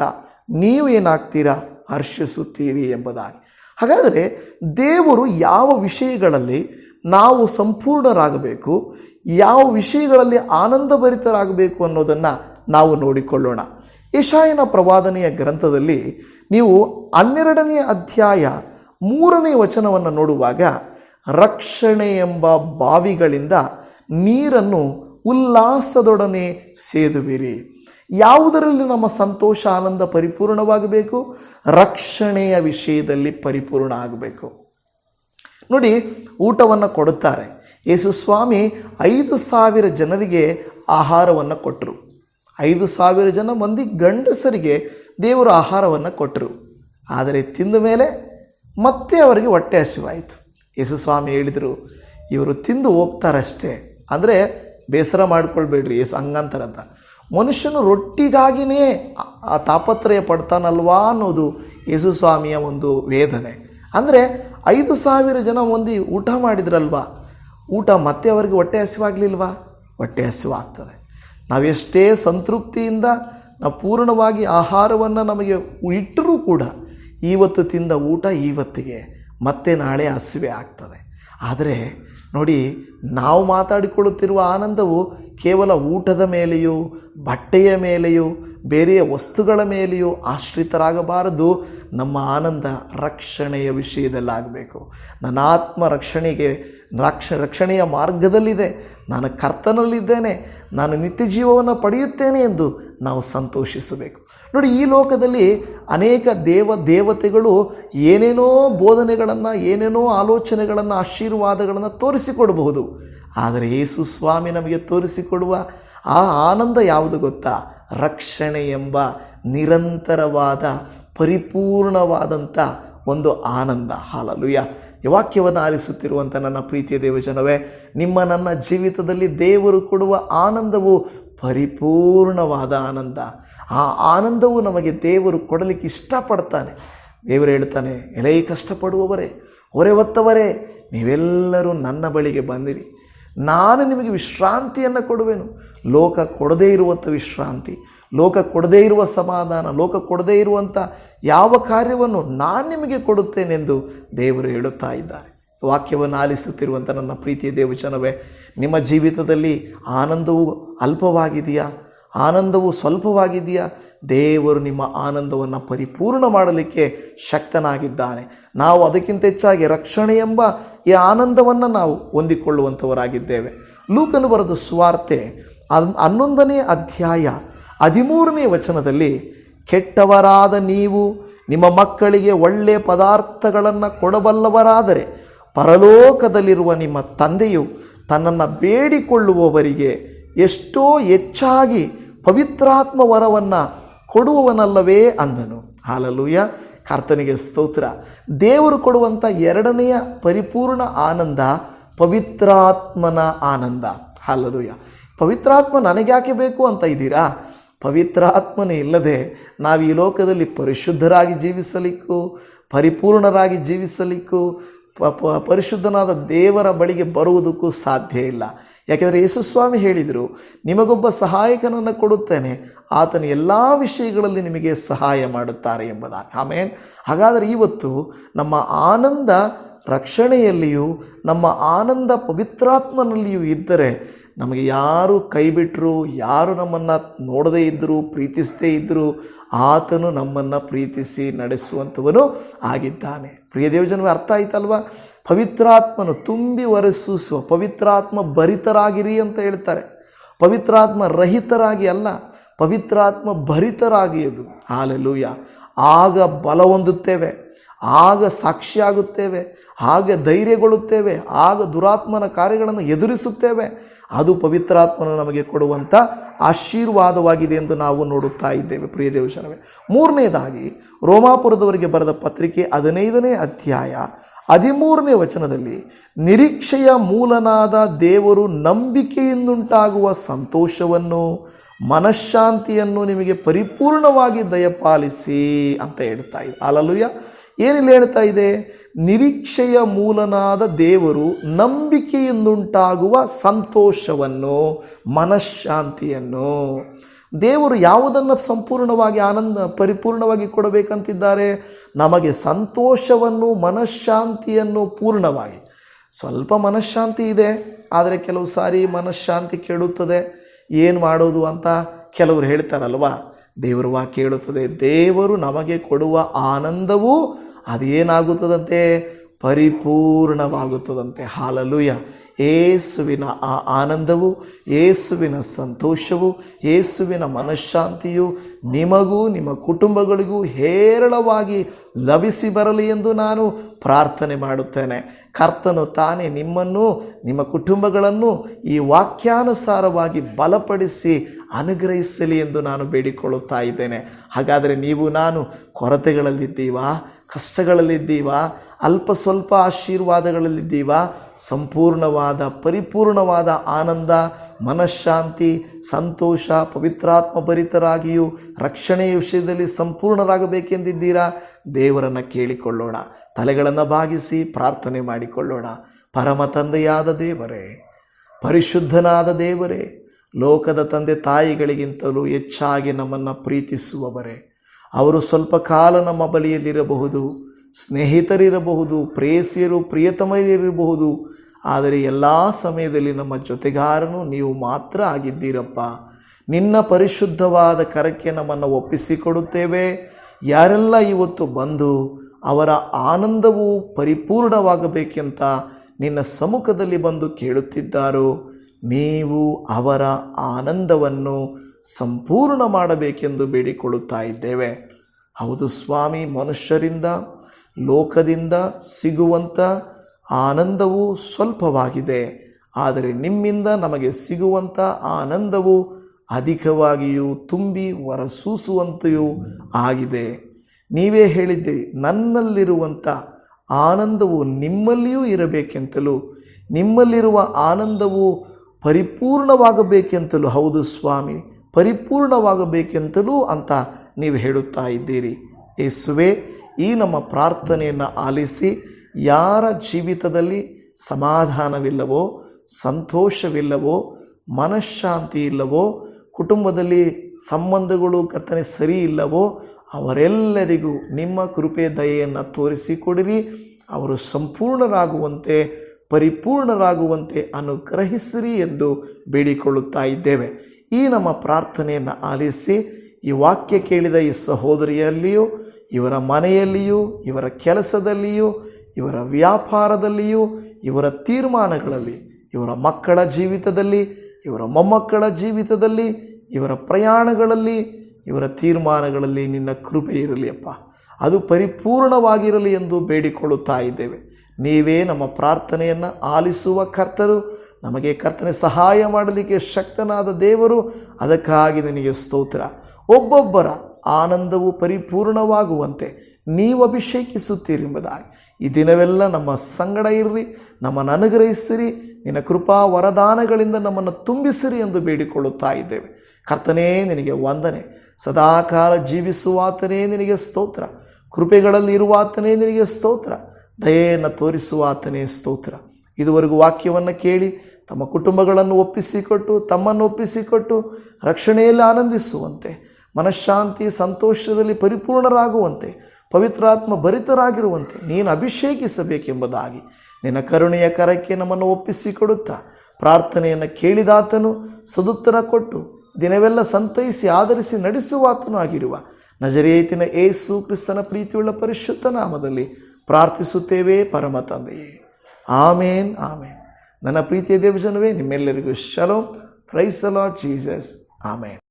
ನೀವು ಏನಾಗ್ತೀರಾ? ಹರ್ಷಿಸುತ್ತೀರಿ ಎಂಬುದಾಗಿ. ಹಾಗಾದರೆ ದೇವರು ಯಾವ ವಿಷಯಗಳಲ್ಲಿ ನಾವು ಸಂಪೂರ್ಣರಾಗಬೇಕು, ಯಾವ ವಿಷಯಗಳಲ್ಲಿ ಆನಂದಭರಿತರಾಗಬೇಕು ಅನ್ನೋದನ್ನು ನಾವು ನೋಡಿಕೊಳ್ಳೋಣ. ಇಶಾಯನ ಪ್ರವಾದನೆಯ ಗ್ರಂಥದಲ್ಲಿ ನೀವು ಹನ್ನೆರಡನೆಯ ಅಧ್ಯಾಯ ಮೂರನೇ ವಚನವನ್ನು ನೋಡುವಾಗ, ರಕ್ಷಣೆ ಎಂಬ ಬಾವಿಗಳಿಂದ ನೀರನ್ನು ಉಲ್ಲಾಸದೊಡನೆ ಸೇದುವಿರಿ. ಯಾವುದರಲ್ಲಿ ನಮ್ಮ ಸಂತೋಷ, ಆನಂದ ಪರಿಪೂರ್ಣವಾಗಬೇಕು? ರಕ್ಷಣೆಯ ವಿಷಯದಲ್ಲಿ ಪರಿಪೂರ್ಣ ಆಗಬೇಕು. ನೋಡಿ, ಊಟವನ್ನು ಕೊಡುತ್ತಾರೆ. ಯೇಸುಸ್ವಾಮಿ ಐದು ಸಾವಿರ ಜನರಿಗೆ ಆಹಾರವನ್ನು ಕೊಟ್ಟರು. ಐದು ಸಾವಿರ ಜನ ಮಂದಿ ಗಂಡಸರಿಗೆ ದೇವರು ಆಹಾರವನ್ನು ಕೊಟ್ಟರು ಆದರೆ ತಿಂದ ಮೇಲೆ ಮತ್ತೆ ಅವರಿಗೆ ಹೊಟ್ಟೆ ಹಸಿವಾಯಿತು. ಯೇಸು ಸ್ವಾಮಿ ಹೇಳಿದರು, ಇವರು ತಿಂದು ಹೋಗ್ತಾರಷ್ಟೇ. ಅಂದರೆ ಬೇಸರ ಮಾಡ್ಕೊಳ್ಬೇಡ್ರಿ, ಯೇಸು ಹಂಗಂತಾರಂತ ಮನುಷ್ಯನು ರೊಟ್ಟಿಗಾಗಿನೇ ಆ- ತಾಪತ್ರಯ ಪಡ್ತಾನಲ್ವಾ ಅನ್ನೋದು ಯೇಸು ಸ್ವಾಮಿಯ ಒಂದು ವೇದನೆ. ಅಂದರೆ ಐದು ಸಾವಿರ ಜನ ಮಂದಿ ಊಟ ಮಾಡಿದ್ರಲ್ವಾ? ಊಟ ಮತ್ತೆ ಅವರಿಗೆ ಹೊಟ್ಟೆ ಹಸಿವಾಗಲಿಲ್ವಾ? ಹೊಟ್ಟೆ ಹಸಿವಾಗ್ತದೆ. ನಾವೆಷ್ಟೇ ಸಂತೃಪ್ತಿಯಿಂದ ನಾವು ಪೂರ್ಣವಾಗಿ ಆಹಾರವನ್ನು ನಮಗೆ ಇಟ್ಟರೂ ಕೂಡ ಇವತ್ತು ತಿಂದ ಊಟ ಇವತ್ತಿಗೆ ಮತ್ತೆ ನಾಳೆ ಹಸಿವೆ ಆಗ್ತದೆ. ಆದರೆ ನೋಡಿ, ನಾವು ಮಾತಾಡಿಕೊಳ್ಳುತ್ತಿರುವ ಆನಂದವು ಕೇವಲ ಊಟದ ಮೇಲೆಯೂ, ಬಟ್ಟೆಯ ಮೇಲೆಯೂ, ಬೇರೆಯ ವಸ್ತುಗಳ ಮೇಲೆಯೂ ಆಶ್ರಿತರಾಗಬಾರದು. ನಮ್ಮ ಆನಂದ ರಕ್ಷಣೆಯ ವಿಷಯದಲ್ಲಾಗಬೇಕು. ನನ್ನ ಆತ್ಮ ರಕ್ಷಣೆಗೆ, ರಕ್ಷ, ರಕ್ಷಣೆಯ ಮಾರ್ಗದಲ್ಲಿದೆ. ನಾನು ಕರ್ತನಲ್ಲಿದ್ದೇನೆ. ನಾನು ನಿತ್ಯ ಜೀವವನ್ನು ಪಡೆಯುತ್ತೇನೆ ಎಂದು ನಾವು ಸಂತೋಷಿಸಬೇಕು. ನೋಡಿ, ಈ ಲೋಕದಲ್ಲಿ ಅನೇಕ ದೇವ, ದೇವತೆಗಳು ಏನೇನೋ ಬೋಧನೆಗಳನ್ನು, ಏನೇನೋ ಆಲೋಚನೆಗಳನ್ನು, ಆಶೀರ್ವಾದಗಳನ್ನು ತೋರಿಸಿಕೊಡಬಹುದು. ಆದರೆ ಯೇಸು ಸ್ವಾಮಿ ನಮಗೆ ತೋರಿಸಿಕೊಡುವ ಆ ಆನಂದ ಯಾವುದು ಗೊತ್ತಾ? ರಕ್ಷಣೆ ಎಂಬ ನಿರಂತರವಾದ, ಪರಿಪೂರ್ಣವಾದಂಥ ಒಂದು ಆನಂದ. ಹಾಲಲುಯ. ವಾಕ್ಯವನ್ನು ಆಲಿಸುತ್ತಿರುವಂಥ ನನ್ನ ಪ್ರೀತಿಯ ದೇವಜನವೇ, ನಿಮ್ಮ ನನ್ನ ಜೀವಿತದಲ್ಲಿ ದೇವರು ಕೊಡುವ ಆನಂದವು ಪರಿಪೂರ್ಣವಾದ ಆನಂದ. ಆ ಆನಂದವು ನಮಗೆ ದೇವರು ಕೊಡಲಿಕ್ಕೆ ಇಷ್ಟಪಡ್ತಾನೆ. ದೇವರು ಹೇಳ್ತಾನೆ, ಎಲೈ ಕಷ್ಟಪಡುವವರೇ, ಹೊರೆ ಹೊತ್ತವರೇ, ನೀವೆಲ್ಲರೂ ನನ್ನ ಬಳಿಗೆ ಬಂದಿರಿ. ನಾನು ನಿಮಗೆ ವಿಶ್ರಾಂತಿಯನ್ನು ಕೊಡುವೆನು. ಲೋಕ ಕೊಡದೇ ಇರುವಂಥ ವಿಶ್ರಾಂತಿ, ಲೋಕ ಕೊಡದೇ ಇರುವ ಸಮಾಧಾನ, ಲೋಕ ಕೊಡದೇ ಇರುವಂಥ ಯಾವ ಕಾರ್ಯವನ್ನು ನಾನು ನಿಮಗೆ ಕೊಡುತ್ತೇನೆಂದು ದೇವರು ಹೇಳುತ್ತಾ ಇದ್ದಾರೆ. ವಾಕ್ಯವನ್ನು ಆಲಿಸುತ್ತಿರುವಂಥ ನನ್ನ ಪ್ರೀತಿಯ ದೇವಚನವೇ, ನಿಮ್ಮ ಜೀವಿತದಲ್ಲಿ ಆನಂದವು ಅಲ್ಪವಾಗಿದೆಯಾ? ಆನಂದವು ಸ್ವಲ್ಪವಾಗಿದೆಯಾ? ದೇವರು ನಿಮ್ಮ ಆನಂದವನ್ನು ಪರಿಪೂರ್ಣ ಮಾಡಲಿಕ್ಕೆ ಶಕ್ತನಾಗಿದ್ದಾನೆ. ನಾವು ಅದಕ್ಕಿಂತ ಹೆಚ್ಚಾಗಿ ರಕ್ಷಣೆ ಎಂಬ ಈ ಆನಂದವನ್ನು ನಾವು ಹೊಂದಿಕೊಳ್ಳುವಂಥವರಾಗಿದ್ದೇವೆ ಲೂಕನು ಬರೆದ ಸ್ವಾರ್ತೆ ಹನ್ನೊಂದನೇ ಅಧ್ಯಾಯ ಹದಿಮೂರನೇ ವಚನದಲ್ಲಿ, ಕೆಟ್ಟವರಾದ ನೀವು ನಿಮ್ಮ ಮಕ್ಕಳಿಗೆ ಒಳ್ಳೆಯ ಪದಾರ್ಥಗಳನ್ನು ಕೊಡಬಲ್ಲವರಾದರೆ ಪರಲೋಕದಲ್ಲಿರುವ ನಿಮ್ಮ ತಂದೆಯು ತನ್ನನ್ನು ಬೇಡಿಕೊಳ್ಳುವವರಿಗೆ ಎಷ್ಟೋ ಹೆಚ್ಚಾಗಿ ಪವಿತ್ರಾತ್ಮ ವರವನ್ನು ಕೊಡುವವನಲ್ಲವೇ ಅಂದನು. ಹಾಲಲೂಯ ಕರ್ತನಿಗೆ ಸ್ತೋತ್ರ. ದೇವರು ಕೊಡುವಂಥ ಎರಡನೆಯ ಪರಿಪೂರ್ಣ ಆನಂದ ಪವಿತ್ರಾತ್ಮನ ಆನಂದ. ಹಾಲಲೂಯ ಪವಿತ್ರಾತ್ಮ ನನಗ್ಯಾಕೆ ಬೇಕು ಅಂತ ಇದ್ದೀರಾ? ಪವಿತ್ರಾತ್ಮನೇ ಇಲ್ಲದೆ ನಾವು ಈ ಲೋಕದಲ್ಲಿ ಪರಿಶುದ್ಧರಾಗಿ ಜೀವಿಸಲಿಕ್ಕೂ, ಪರಿಪೂರ್ಣರಾಗಿ ಜೀವಿಸಲಿಕ್ಕೂ ಪರಿಶುದ್ಧನಾದ ದೇವರ ಬಳಿಗೆ ಬರುವುದಕ್ಕೂ ಸಾಧ್ಯ ಇಲ್ಲ. ಯಾಕೆಂದರೆ ಯೇಸುಸ್ವಾಮಿ ಹೇಳಿದರು, ನಿಮಗೊಬ್ಬ ಸಹಾಯಕನನ್ನು ಕೊಡುತ್ತೇನೆ, ಆತನು ಎಲ್ಲ ವಿಷಯಗಳಲ್ಲಿ ನಿಮಗೆ ಸಹಾಯ ಮಾಡುತ್ತಾರೆ ಎಂಬುದಾಗಿ. ಆಮೇನ್. ಹಾಗಾದರೆ ಇವತ್ತು ನಮ್ಮ ಆನಂದ ರಕ್ಷಣೆಯಲ್ಲಿಯೂ, ನಮ್ಮ ಆನಂದ ಪವಿತ್ರಾತ್ಮನಲ್ಲಿಯೂ ಇದ್ದರೆ ನಮಗೆ ಯಾರು ಕೈ ಬಿಟ್ಟರು ಯಾರು ನಮ್ಮನ್ನು ನೋಡದೇ ಇದ್ದರೂ ಪ್ರೀತಿಸದೇ ಇದ್ದರೂ ಆತನು ನಮ್ಮನ್ನು ಪ್ರೀತಿಸಿ ನಡೆಸುವಂಥವನು ಆಗಿದ್ದಾನೆ. ಪ್ರಿಯ ದೇವಜನವೇ, ಅರ್ಥ ಆಯ್ತಲ್ವ? ಪವಿತ್ರಾತ್ಮನು ತುಂಬಿ ಒರೆಸೂಸುವ, ಪವಿತ್ರಾತ್ಮ ಭರಿತರಾಗಿರಿ ಅಂತ ಹೇಳ್ತಾರೆ. ಪವಿತ್ರಾತ್ಮ ರಹಿತರಾಗಿ ಅಲ್ಲ, ಪವಿತ್ರಾತ್ಮ ಭರಿತರಾಗಿ ಅದು ಹಾಲೆಲೂಯ. ಆಗ ಬಲ ಹೊಂದುತ್ತೇವೆ, ಆಗ ಸಾಕ್ಷಿಯಾಗುತ್ತೇವೆ, ಆಗ ಧೈರ್ಯಗೊಳ್ಳುತ್ತೇವೆ, ಆಗ ದುರಾತ್ಮನ ಕಾರ್ಯಗಳನ್ನು ಎದುರಿಸುತ್ತೇವೆ. ಅದು ಪವಿತ್ರಾತ್ಮನು ನಮಗೆ ಕೊಡುವಂಥ ಆಶೀರ್ವಾದವಾಗಿದೆ ಎಂದು ನಾವು ನೋಡುತ್ತಾ ಇದ್ದೇವೆ. ಪ್ರಿಯ ದೇವಶನವೇ ಮೂರನೇದಾಗಿ ರೋಮಾಪುರದವರಿಗೆ ಬರೆದ ಪತ್ರಿಕೆ ಹದಿನೈದನೇ ಅಧ್ಯಾಯ ಹದಿಮೂರನೇ ವಚನದಲ್ಲಿ, ನಿರೀಕ್ಷೆಯ ಮೂಲನಾದ ದೇವರು ನಂಬಿಕೆಯಿಂದುಂಟಾಗುವ ಸಂತೋಷವನ್ನು, ಮನಃಶಾಂತಿಯನ್ನು ನಿಮಗೆ ಪರಿಪೂರ್ಣವಾಗಿ ದಯಪಾಲಿಸಿ ಅಂತ ಹೇಳ್ತಾ ಇದೆ ಅಲಲುಯ ಏನಿಲ್ಲ ಹೇಳ್ತಾ ಇದೆ? ನಿರೀಕ್ಷೆಯ ಮೂಲನಾದ ದೇವರು ನಂಬಿಕೆಯಿಂದುಂಟಾಗುವ ಸಂತೋಷವನ್ನು, ಮನಃಶಾಂತಿಯನ್ನು. ದೇವರು ಯಾವುದನ್ನು ಸಂಪೂರ್ಣವಾಗಿ ಆನಂದ, ಪರಿಪೂರ್ಣವಾಗಿ ಕೊಡಬೇಕಂತಿದ್ದಾರೆ? ನಮಗೆ ಸಂತೋಷವನ್ನು, ಮನಃಶಾಂತಿಯನ್ನು ಪೂರ್ಣವಾಗಿ. ಸ್ವಲ್ಪ ಮನಃಶಾಂತಿ ಇದೆ, ಆದರೆ ಕೆಲವು ಸಾರಿ ಮನಃಶಾಂತಿ ಕೆಡುತ್ತದೆ. ಏನು ಮಾಡೋದು ಅಂತ ಕೆಲವರು ಹೇಳ್ತಾರಲ್ವಾ? ದೇವರು ವಾಕ್ಯ ಹೇಳುತ್ತದೆ ದೇವರು ನಮಗೆ ಕೊಡುವ ಆನಂದವು ಅದೇನಾಗುತ್ತದಂತೆ? ಪರಿಪೂರ್ಣವಾಗುತ್ತದಂತೆ. ಹಾಲಲುಯ. ಏಸುವಿನ ಆ ಆನಂದವು, ಏಸುವಿನ ಸಂತೋಷವು, ಏಸುವಿನ ಮನಃಶಾಂತಿಯು ನಿಮಗೂ, ನಿಮ್ಮ ಕುಟುಂಬಗಳಿಗೂ ಹೇರಳವಾಗಿ ಲಭಿಸಿ ಬರಲಿ ಎಂದು ನಾನು ಪ್ರಾರ್ಥನೆ ಮಾಡುತ್ತೇನೆ. ಕರ್ತನು ತಾನೇ ನಿಮ್ಮನ್ನು, ನಿಮ್ಮ ಕುಟುಂಬಗಳನ್ನು ಈ ವಾಕ್ಯಾನುಸಾರವಾಗಿ ಬಲಪಡಿಸಿ ಅನುಗ್ರಹಿಸಲಿ ಎಂದು ನಾನು ಬೇಡಿಕೊಳ್ಳುತ್ತಾ ಇದ್ದೇನೆ. ಹಾಗಾದರೆ ನೀವು, ನಾನು ಕೊರತೆಗಳಲ್ಲಿದ್ದೀವಾ? ಕಷ್ಟಗಳಲ್ಲಿದ್ದೀವಾ? ಅಲ್ಪ ಸ್ವಲ್ಪ ಆಶೀರ್ವಾದಗಳಲ್ಲಿದ್ದೀವಾ? ಸಂಪೂರ್ಣವಾದ, ಪರಿಪೂರ್ಣವಾದ ಆನಂದ, ಮನಃಶಾಂತಿ, ಸಂತೋಷ, ಪವಿತ್ರಾತ್ಮ ಭರಿತರಾಗಿಯೂ ರಕ್ಷಣೆಯ ವಿಷಯದಲ್ಲಿ ಸಂಪೂರ್ಣರಾಗಬೇಕೆಂದಿದ್ದೀರಾ? ದೇವರನ್ನು ಕೇಳಿಕೊಳ್ಳೋಣ. ತಲೆಗಳನ್ನು ಭಾಗಿಸಿ ಪ್ರಾರ್ಥನೆ ಮಾಡಿಕೊಳ್ಳೋಣ. ಪರಮ ತಂದೆಯಾದ ದೇವರೇ, ಪರಿಶುದ್ಧನಾದ ದೇವರೇ, ಲೋಕದ ತಂದೆ ತಾಯಿಗಳಿಗಿಂತಲೂ ಹೆಚ್ಚಾಗಿ ನಮ್ಮನ್ನು ಪ್ರೀತಿಸುವವರೇ ಅವರು ಸ್ವಲ್ಪ ಕಾಲ ನಮ್ಮ ಬಳಿಯಲ್ಲಿರಬಹುದು, ಸ್ನೇಹಿತರಿರಬಹುದು, ಪ್ರೇಯಸಿಯರು, ಪ್ರಿಯತಮರಿರಬಹುದು. ಆದರೆ ಎಲ್ಲ ಸಮಯದಲ್ಲಿ ನಮ್ಮ ಜೊತೆಗಾರನು ನೀವು ಮಾತ್ರ ಆಗಿದ್ದೀರಪ್ಪ. ನಿನ್ನ ಪರಿಶುದ್ಧವಾದ ಕರಕ್ಕೆ ನಮ್ಮನ್ನು ಒಪ್ಪಿಸಿಕೊಡುತ್ತೇವೆ. ಯಾರೆಲ್ಲ ಇವತ್ತು ಬಂದು ಅವರ ಆನಂದವು ಪರಿಪೂರ್ಣವಾಗಬೇಕೆಂತ ನಿನ್ನ ಸಮ್ಮುಖದಲ್ಲಿ ಬಂದು ಕೇಳುತ್ತಿದ್ದಾರೋ, ನೀವು ಅವರ ಆನಂದವನ್ನು ಸಂಪೂರ್ಣ ಮಾಡಬೇಕೆಂದು ಬೇಡಿಕೊಳ್ಳುತ್ತಾ ಇದ್ದೇವೆ. ಹೌದು ಸ್ವಾಮಿ, ಮನುಷ್ಯರಿಂದ, ಲೋಕದಿಂದ ಸಿಗುವಂಥ ಆನಂದವು ಸ್ವಲ್ಪವಾಗಿದೆ. ಆದರೆ ನಿಮ್ಮಿಂದ ನಮಗೆ ಸಿಗುವಂಥ ಆನಂದವು ಅಧಿಕವಾಗಿಯೂ ತುಂಬಿ ಹೊರಸೂಸುವಂತೆಯೂ ಆಗಿದೆ. ನೀವೇ ಹೇಳಿದ್ದೀರಿ ನನ್ನಲ್ಲಿರುವಂಥ ಆನಂದವು ನಿಮ್ಮಲ್ಲಿಯೂ ಇರಬೇಕೆಂತಲೂ, ನಿಮ್ಮಲ್ಲಿರುವ ಆನಂದವು ಪರಿಪೂರ್ಣವಾಗಬೇಕೆಂತಲೂ. ಹೌದು ಸ್ವಾಮಿ ಪರಿಪೂರ್ಣವಾಗಬೇಕೆಂತಲೂ ಅಂತ ನೀವು ಹೇಳುತ್ತಾ ಇದ್ದೀರಿ. ಯೇಸುವೆ, ಈ ನಮ್ಮ ಪ್ರಾರ್ಥನೆಯನ್ನು ಆಲಿಸಿ ಯಾರ ಜೀವಿತದಲ್ಲಿ ಸಮಾಧಾನವಿಲ್ಲವೋ, ಸಂತೋಷವಿಲ್ಲವೋ, ಮನಃಶಾಂತಿ ಇಲ್ಲವೋ, ಕುಟುಂಬದಲ್ಲಿ ಸಂಬಂಧಗಳು ಕರ್ತನೆ ಸರಿ ಇಲ್ಲವೋ, ಅವರೆಲ್ಲರಿಗೂ ನಿಮ್ಮ ಕೃಪೆ ದಯೆಯನ್ನು ತೋರಿಸಿಕೊಡಿರಿ. ಅವರು ಸಂಪೂರ್ಣರಾಗುವಂತೆ, ಪರಿಪೂರ್ಣರಾಗುವಂತೆ ಅನುಗ್ರಹಿಸಿರಿ ಎಂದು ಬೇಡಿಕೊಳ್ಳುತ್ತಾ ಇದ್ದೇವೆ. ಈ ನಮ್ಮ ಪ್ರಾರ್ಥನೆಯನ್ನು ಆಲಿಸಿ ಈ ವಾಕ್ಯ ಕೇಳಿದ ಈ ಸಹೋದರಿಯಲ್ಲಿಯೂ, ಇವರ ಮನೆಯಲ್ಲಿಯೂ, ಇವರ ಕೆಲಸದಲ್ಲಿಯೂ, ಇವರ ವ್ಯಾಪಾರದಲ್ಲಿಯೂ, ಇವರ ತೀರ್ಮಾನಗಳಲ್ಲಿ, ಇವರ ಮಕ್ಕಳ ಜೀವಿತದಲ್ಲಿ, ಇವರ ಮೊಮ್ಮಕ್ಕಳ ಜೀವಿತದಲ್ಲಿ, ಇವರ ಪ್ರಯಾಣಗಳಲ್ಲಿ, ಇವರ ತೀರ್ಮಾನಗಳಲ್ಲಿ ನಿನ್ನ ಕೃಪೆ ಇರಲಿ ಅಪ್ಪ ಅದು ಪರಿಪೂರ್ಣವಾಗಿರಲಿ ಎಂದು ಬೇಡಿಕೊಳ್ಳುತ್ತಾ ಇದ್ದೇವೆ. ನೀವೇ ನಮ್ಮ ಪ್ರಾರ್ಥನೆಯನ್ನು ಆಲಿಸುವ ಕರ್ತರು ನಮಗೆ ಕರ್ತನೆ ಸಹಾಯ ಮಾಡಲಿಕ್ಕೆ ಶಕ್ತನಾದ ದೇವರು, ಅದಕ್ಕಾಗಿ ನಿನಗೆ ಸ್ತೋತ್ರ. ಒಬ್ಬೊಬ್ಬರ ಆನಂದವು ಪರಿಪೂರ್ಣವಾಗುವಂತೆ ನೀವು ಅಭಿಷೇಕಿಸುತ್ತೀರಿ ಎಂಬುದಾಗಿ. ಈ ದಿನವೆಲ್ಲ ನಮ್ಮ ಸಂಗಡ ಇರ್ರಿ, ನಮ್ಮನ್ನು ಅನುಗ್ರಹಿಸಿರಿ, ನಿನ್ನ ಕೃಪಾ ವರದಾನಗಳಿಂದ ನಮ್ಮನ್ನು ತುಂಬಿಸಿರಿ ಎಂದು ಬೇಡಿಕೊಳ್ಳುತ್ತಾ ಇದ್ದೇವೆ. ಕರ್ತನೇ, ನಿನಗೆ ವಂದನೆ. ಸದಾಕಾಲ ಜೀವಿಸುವಾತನೇ ನಿನಗೆ ಸ್ತೋತ್ರ. ಕೃಪೆಗಳಲ್ಲಿ ಇರುವಾತನೇ ನಿನಗೆ ಸ್ತೋತ್ರ. ದಯೆಯನ್ನು ತೋರಿಸುವಾತನೇ ಸ್ತೋತ್ರ. ಇದುವರೆಗೂ ವಾಕ್ಯವನ್ನು ಕೇಳಿ ತಮ್ಮ ಕುಟುಂಬಗಳನ್ನು ಒಪ್ಪಿಸಿಕೊಟ್ಟು, ತಮ್ಮನ್ನು ಒಪ್ಪಿಸಿಕೊಟ್ಟು ರಕ್ಷಣೆಯಲ್ಲಿ ಆನಂದಿಸುವಂತೆ, ಮನಃಶಾಂತಿ, ಸಂತೋಷದಲ್ಲಿ ಪರಿಪೂರ್ಣರಾಗುವಂತೆ, ಪವಿತ್ರಾತ್ಮ ಭರಿತರಾಗಿರುವಂತೆ ನೀನು ಅಭಿಷೇಕಿಸಬೇಕೆಂಬುದಾಗಿ ನಿನ್ನ ಕರುಣೆಯ ಕರಕ್ಕೆ ನಮ್ಮನ್ನು ಒಪ್ಪಿಸಿಕೊಡುತ್ತಾ ಪ್ರಾರ್ಥನೆಯನ್ನು ಕೇಳಿದಾತನು, ಸದುತ್ತರ ಕೊಟ್ಟು ದಿನವೆಲ್ಲ ಸಂತೈಸಿ ಆಧರಿಸಿ ನಡೆಸುವಾತನೂ ಆಗಿರುವ ನಜರೇತಿನ ಏಸು ಕ್ರಿಸ್ತನ ಪ್ರೀತಿಯುಳ್ಳ ಪರಿಶುದ್ಧ ನಾಮದಲ್ಲಿ ಪ್ರಾರ್ಥಿಸುತ್ತೇವೆ ಪರಮ ತಂದೆಯೇ. ಆಮೇನ್ ಆಮೇನ್ ನನ್ನ ಪ್ರೀತಿಯ ದೇವಜನವೇ ನಿಮ್ಮೆಲ್ಲರಿಗೂ shalom praise lord Jesus amen